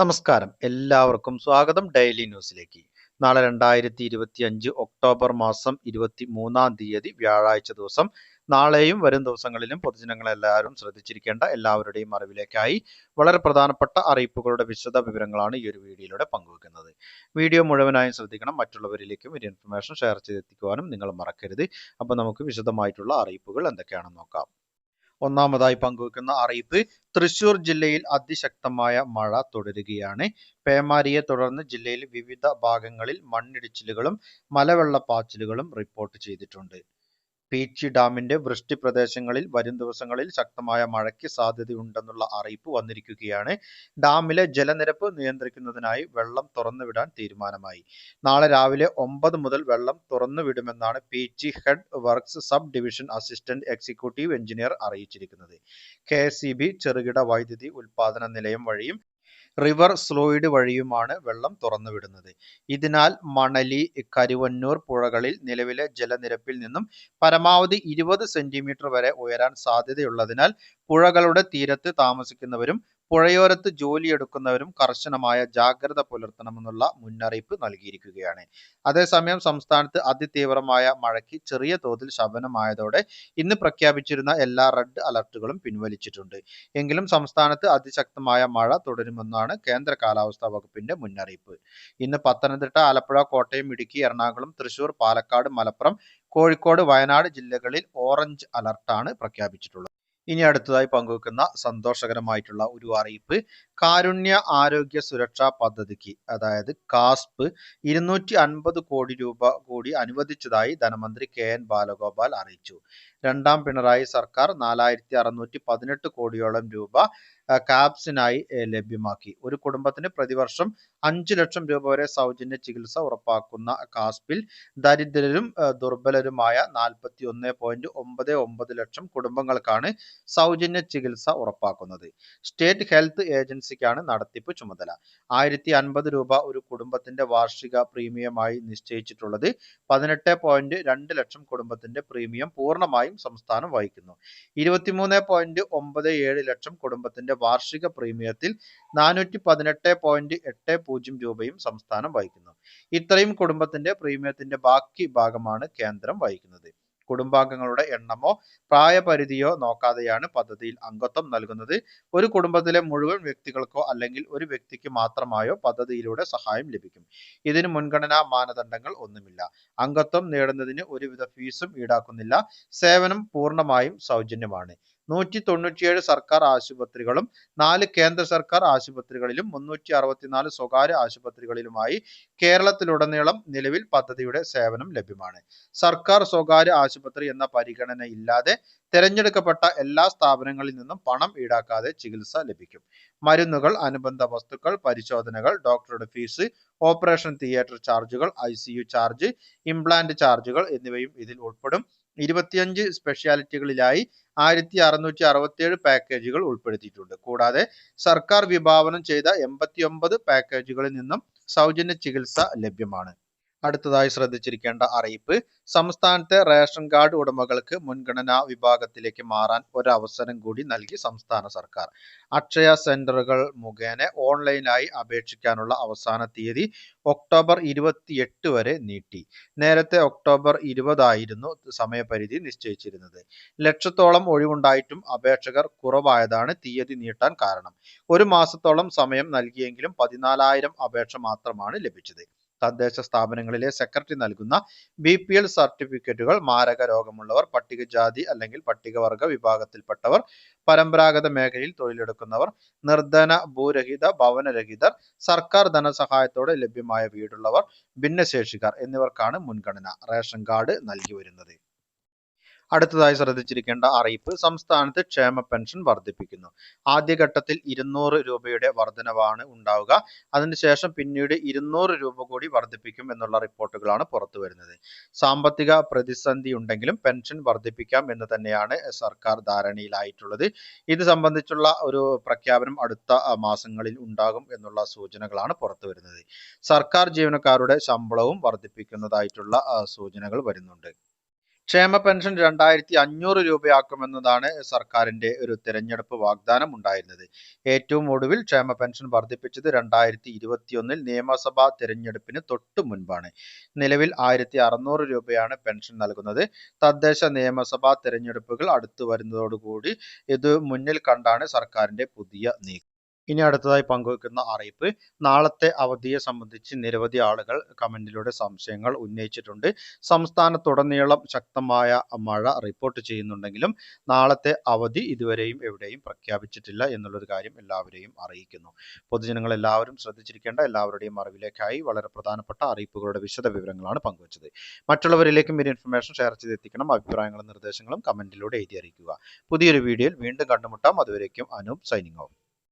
നമസ്കാരം. എല്ലാവർക്കും സ്വാഗതം ഡെയിലി ന്യൂസിലേക്ക്. നാളെ രണ്ടായിരത്തി ഇരുപത്തി അഞ്ച് ഒക്ടോബർ മാസം ഇരുപത്തി മൂന്നാം തീയതി വ്യാഴാഴ്ച ദിവസം. നാളെയും വരും ദിവസങ്ങളിലും പൊതുജനങ്ങളെല്ലാവരും ശ്രദ്ധിച്ചിരിക്കേണ്ട എല്ലാവരുടെയും അറിവിലേക്കായി വളരെ പ്രധാനപ്പെട്ട അറിയിപ്പുകളുടെ വിശദ വിവരങ്ങളാണ് ഈ ഒരു വീഡിയോയിലൂടെ പങ്കുവെക്കുന്നത്. വീഡിയോ മുഴുവനായും ശ്രദ്ധിക്കണം. മറ്റുള്ളവരിലേക്കും ഒരു ഇൻഫർമേഷൻ ഷെയർ ചെയ്തെത്തിക്കുവാനും നിങ്ങൾ മറക്കരുത്. അപ്പോൾ നമുക്ക് വിശദമായിട്ടുള്ള അറിയിപ്പുകൾ എന്തൊക്കെയാണെന്ന് നോക്കാം. ഒന്നാമതായി പങ്കുവെക്കുന്ന അറിയിപ്പ് തൃശൂർ ജില്ലയിൽ അതിശക്തമായ മഴ തുടരുകയാണ്. പേമാരിയെ തുടർന്ന് ജില്ലയിൽ വിവിധ ഭാഗങ്ങളിൽ മണ്ണിടിച്ചിലുകളും മലവെള്ളപ്പാച്ചിലുകളും റിപ്പോർട്ട് ചെയ്തിട്ടുണ്ട്. പീച്ചി ഡാമിന്റെ വൃഷ്ടി പ്രദേശങ്ങളിൽ വരും ദിവസങ്ങളിൽ ശക്തമായ മഴയ്ക്ക് സാധ്യതയുണ്ടെന്നുള്ള അറിയിപ്പ് വന്നിരിക്കുകയാണ്. ഡാമിലെ ജലനിരപ്പ് നിയന്ത്രിക്കുന്നതിനായി വെള്ളം തുറന്നുവിടാൻ തീരുമാനമായി. നാളെ രാവിലെ ഒമ്പത് മുതൽ വെള്ളം തുറന്നുവിടുമെന്നാണ് Peechi head works sub division assistant executive engineer അറിയിച്ചിരിക്കുന്നത്. കെ ചെറുകിട വൈദ്യുതി ഉൽപാദന നിലയം വഴിയും റിവർ സ്ലോയിഡ് വഴിയുമാണ് വെള്ളം തുറന്നുവിടുന്നത് ഇതിനാൽ മണലി കരുവന്നൂർ പുഴകളിൽ നിലവിലെ ജലനിരപ്പിൽ നിന്നും പരമാവധി ഇരുപത് സെന്റിമീറ്റർ വരെ ഉയരാൻ സാധ്യതയുള്ളതിനാൽ പുഴകളുടെ തീരത്ത് താമസിക്കുന്നവരും പുഴയോരത്ത് ജോലിയെടുക്കുന്നവരും കർശനമായ ജാഗ്രത പുലർത്തണമെന്നുള്ള മുന്നറിയിപ്പ് നൽകിയിരിക്കുകയാണ്. അതേസമയം സംസ്ഥാനത്ത് അതിതീവ്രമായ മഴയ്ക്ക് ചെറിയ തോതിൽ ശമനമായതോടെ ഇന്ന് പ്രഖ്യാപിച്ചിരുന്ന എല്ലാ റെഡ് അലർട്ടുകളും പിൻവലിച്ചിട്ടുണ്ട്. എങ്കിലും സംസ്ഥാനത്ത് അതിശക്തമായ മഴ തുടരുമെന്നാണ് കേന്ദ്ര കാലാവസ്ഥാ വകുപ്പിന്റെ മുന്നറിയിപ്പ്. ഇന്ന് പത്തനംതിട്ട ആലപ്പുഴ കോട്ടയം ഇടുക്കി എറണാകുളം തൃശൂർ പാലക്കാട് മലപ്പുറം കോഴിക്കോട് വയനാട് ജില്ലകളിൽ ഓറഞ്ച് അലർട്ടാണ് പ്രഖ്യാപിച്ചിട്ടുള്ളത്. ഇനി അടുത്തതായി പങ്കുവെക്കുന്ന സന്തോഷകരമായിട്ടുള്ള ഒരു അറിയിപ്പ് കാരുണ്യ ആരോഗ്യ സുരക്ഷാ പദ്ധതിക്ക് അതായത് കാസ്പ് ഇരുന്നൂറ്റി അൻപത് കോടി രൂപ കൂടി അനുവദിച്ചതായി ധനമന്ത്രി കെ എൻ ബാലഗോപാൽ അറിയിച്ചു. രണ്ടാം പിണറായി സർക്കാർ നാലായിരത്തി അറുന്നൂറ്റി പതിനെട്ട് കോടിയോളം രൂപ കാപ്സിനായി ലഭ്യമാക്കി. ഒരു കുടുംബത്തിന് പ്രതിവർഷം അഞ്ചു ലക്ഷം രൂപ വരെ സൗജന്യ ചികിത്സ ഉറപ്പാക്കുന്ന കാസ്പിൽ ദരിദ്രരും ദുർബലരുമായ നാൽപ്പത്തി ഒന്ന് പോയിന്റ് ഒമ്പത് ഒമ്പത് ലക്ഷം കുടുംബങ്ങൾക്കാണ് സൗജന്യ ചികിത്സ ഉറപ്പാക്കുന്നത്. സ്റ്റേറ്റ് ഹെൽത്ത് ഏജൻസിക്കാണ് നടത്തിപ്പ് ചുമതല. ആയിരത്തി അൻപത് രൂപ ഒരു കുടുംബത്തിന്റെ വാർഷിക പ്രീമിയമായി നിശ്ചയിച്ചിട്ടുള്ളത് പതിനെട്ട് പോയിന്റ് രണ്ട് ലക്ഷം കുടുംബത്തിന്റെ പ്രീമിയം പൂർണമായും സംസ്ഥാനം വഹിക്കുന്നു. ഇരുപത്തിമൂന്ന് പോയിന്റ് ഒമ്പത് ഏഴ് ലക്ഷം കുടുംബത്തിന്റെ വാർഷിക പ്രീമിയത്തിൽ നാനൂറ്റി പതിനെട്ട് പോയിന്റ് എട്ട് പൂജ്യം രൂപയും സംസ്ഥാനം വഹിക്കുന്നു. ഇത്രയും കുടുംബത്തിന്റെ പ്രീമിയത്തിന്റെ ബാക്കി ഭാഗമാണ് കേന്ദ്രം വഹിക്കുന്നത്. കുടുംബാംഗങ്ങളുടെ എണ്ണമോ പ്രായപരിധിയോ നോക്കാതെയാണ് പദ്ധതിയിൽ അംഗത്വം നൽകുന്നത്. ഒരു കുടുംബത്തിലെ മുഴുവൻ വ്യക്തികൾക്കോ അല്ലെങ്കിൽ ഒരു വ്യക്തിക്ക് മാത്രമായോ പദ്ധതിയിലൂടെ സഹായം ലഭിക്കും. ഇതിന് മുൻഗണനാ മാനദണ്ഡങ്ങൾ ഒന്നുമില്ല. അംഗത്വം നേടുന്നതിന് ഒരുവിധ ഫീസും ഈടാക്കുന്നില്ല. സേവനം പൂർണമായും സൗജന്യമാണ്. നൂറ്റി തൊണ്ണൂറ്റിയേഴ് സർക്കാർ ആശുപത്രികളും നാല് കേന്ദ്ര സർക്കാർ ആശുപത്രികളിലും മുന്നൂറ്റി അറുപത്തിനാല് സ്വകാര്യ ആശുപത്രികളിലുമായി കേരളത്തിലുടനീളം നിലവിൽ പദ്ധതിയുടെ സേവനം ലഭ്യമാണ്. സർക്കാർ സ്വകാര്യ ആശുപത്രി എന്ന പരിഗണന ഇല്ലാതെ തിരഞ്ഞെടുക്കപ്പെട്ട എല്ലാ സ്ഥാപനങ്ങളിൽ നിന്നും പണം ഈടാക്കാതെ ചികിത്സ ലഭിക്കും. മരുന്നുകൾ അനുബന്ധ വസ്തുക്കൾ പരിശോധനകൾ ഡോക്ടറുടെ ഫീസ് ഓപ്പറേഷൻ തിയേറ്റർ ചാർജുകൾ ഐ ചാർജ് ഇംപ്ലാന്റ് ചാർജുകൾ എന്നിവയും ഇതിൽ ഉൾപ്പെടും. ഇരുപത്തിയഞ്ച് സ്പെഷ്യാലിറ്റികളിലായി ആയിരത്തി അറുന്നൂറ്റി അറുപത്തിയേഴ് പാക്കേജുകൾ ഉൾപ്പെടുത്തിയിട്ടുണ്ട്. കൂടാതെ സർക്കാർ വിഭാവനം ചെയ്ത എൺപത്തിയൊമ്പത് പാക്കേജുകളിൽ നിന്നും സൗജന്യ ചികിത്സ ലഭ്യമാണ്. അടുത്തതായി ശ്രദ്ധിച്ചിരിക്കേണ്ട അറിയിപ്പ് സംസ്ഥാനത്തെ റേഷൻ കാർഡ് ഉടമകൾക്ക് മുൻഗണനാ വിഭാഗത്തിലേക്ക് മാറാൻ ഒരവസരം കൂടി നൽകി സംസ്ഥാന സർക്കാർ. അക്ഷയ സെന്ററുകൾ മുഖേന ഓൺലൈനായി അപേക്ഷിക്കാനുള്ള അവസാന തീയതി ഒക്ടോബർ ഇരുപത്തിയെട്ട് വരെ നീട്ടി. നേരത്തെ ഒക്ടോബർ ഇരുപതായിരുന്നു സമയപരിധി നിശ്ചയിച്ചിരുന്നത്. ലക്ഷത്തോളം ഒഴിവുണ്ടായിട്ടും അപേക്ഷകർ കുറവായതാണ് തീയതി നീട്ടാൻ കാരണം. ഒരു മാസത്തോളം സമയം നൽകിയെങ്കിലും പതിനാലായിരം അപേക്ഷ മാത്രമാണ് ലഭിച്ചത്. തദ്ദേശ സ്ഥാപനങ്ങളിലെ സെക്രട്ടറി നൽകുന്ന ബി പി എൽ സർട്ടിഫിക്കറ്റുകൾ മാരക രോഗമുള്ളവർ പട്ടികജാതി അല്ലെങ്കിൽ പട്ടികവർഗ വിഭാഗത്തിൽപ്പെട്ടവർ പരമ്പരാഗത മേഖലയിൽ തൊഴിലെടുക്കുന്നവർ നിർധന ഭൂരഹിത ഭവനരഹിതർ സർക്കാർ ധനസഹായത്തോടെ ലഭ്യമായ വീടുള്ളവർ ഭിന്നശേഷിക്കാർ എന്നിവർക്കാണ് മുൻഗണന റേഷൻ കാർഡ് നൽകി വരുന്നത്. അടുത്തതായി ശ്രദ്ധിച്ചിരിക്കേണ്ട അറിയിപ്പ് സംസ്ഥാനത്ത് ക്ഷേമ പെൻഷൻ വർദ്ധിപ്പിക്കുന്നു. ആദ്യഘട്ടത്തിൽ ഇരുന്നൂറ് രൂപയുടെ വർധനവാണ് ഉണ്ടാവുക. അതിനുശേഷം പിന്നീട് ഇരുന്നൂറ് രൂപ കൂടി വർദ്ധിപ്പിക്കും എന്നുള്ള റിപ്പോർട്ടുകളാണ് പുറത്തു വരുന്നത്. സാമ്പത്തിക പ്രതിസന്ധി ഉണ്ടെങ്കിലും പെൻഷൻ വർദ്ധിപ്പിക്കാം എന്ന് തന്നെയാണ് സർക്കാർ ധാരണയിലായിട്ടുള്ളത്. ഇത് സംബന്ധിച്ചുള്ള ഒരു പ്രഖ്യാപനം അടുത്ത മാസങ്ങളിൽ ഉണ്ടാകും എന്നുള്ള സൂചനകളാണ് പുറത്തു വരുന്നത്. സർക്കാർ ജീവനക്കാരുടെ ശമ്പളവും വർദ്ധിപ്പിക്കുന്നതായിട്ടുള്ള സൂചനകൾ വരുന്നുണ്ട്. ക്ഷേമ പെൻഷൻ രണ്ടായിരത്തി അഞ്ഞൂറ് രൂപയാക്കുമെന്നതാണ് സർക്കാരിന്റെ ഒരു തിരഞ്ഞെടുപ്പ് വാഗ്ദാനം ഉണ്ടായിരുന്നത് ഏറ്റവും ഒടുവിൽ ക്ഷേമ പെൻഷൻ വർദ്ധിപ്പിച്ചത് രണ്ടായിരത്തി ഇരുപത്തിയൊന്നിൽ നിയമസഭാ തിരഞ്ഞെടുപ്പിന് തൊട്ടു മുൻപാണ്. നിലവിൽ ആയിരത്തി അറുന്നൂറ് രൂപയാണ് പെൻഷൻ നൽകുന്നത്. തദ്ദേശ നിയമസഭാ തിരഞ്ഞെടുപ്പുകൾ അടുത്തു വരുന്നതോടുകൂടി ഇത് മുന്നിൽ കണ്ടാണ് സർക്കാരിന്റെ പുതിയ നീക്കം. ഇനി അടുത്തതായി പങ്കുവെക്കുന്ന അറിയിപ്പ്. നാളത്തെ അവധിയെ സംബന്ധിച്ച് നിരവധി ആളുകൾ കമന്റിലൂടെ സംശയങ്ങൾ ഉന്നയിച്ചിട്ടുണ്ട്. സംസ്ഥാനത്തുടനീളം ശക്തമായ മഴ റിപ്പോർട്ട് ചെയ്യുന്നുണ്ടെങ്കിലും നാളത്തെ അവധി ഇതുവരെയും എവിടെയും പ്രഖ്യാപിച്ചിട്ടില്ല എന്നുള്ളൊരു കാര്യം എല്ലാവരെയും അറിയിക്കുന്നു. പൊതുജനങ്ങൾ എല്ലാവരും ശ്രദ്ധിച്ചിരിക്കേണ്ട എല്ലാവരുടെയും അറിവിലേക്കായി വളരെ പ്രധാനപ്പെട്ട അറിയിപ്പുകളുടെ വിശദ വിവരങ്ങളാണ് പങ്കുവച്ചത്. മറ്റുള്ളവരിലേക്കും ഈ ഇൻഫർമേഷൻ ഷെയർ ചെയ്തെത്തിക്കണം അഭിപ്രായങ്ങളും നിർദ്ദേശങ്ങളും കമന്റിലൂടെ എഴുതി അറിയിക്കുക. പുതിയൊരു വീഡിയോയിൽ വീണ്ടും കണ്ടുമുട്ടാം. അതുവരേക്കും അനൂപ് സൈനിങ് ഓഫ്